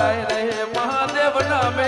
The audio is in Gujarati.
જય રહે મહાદેવ નામે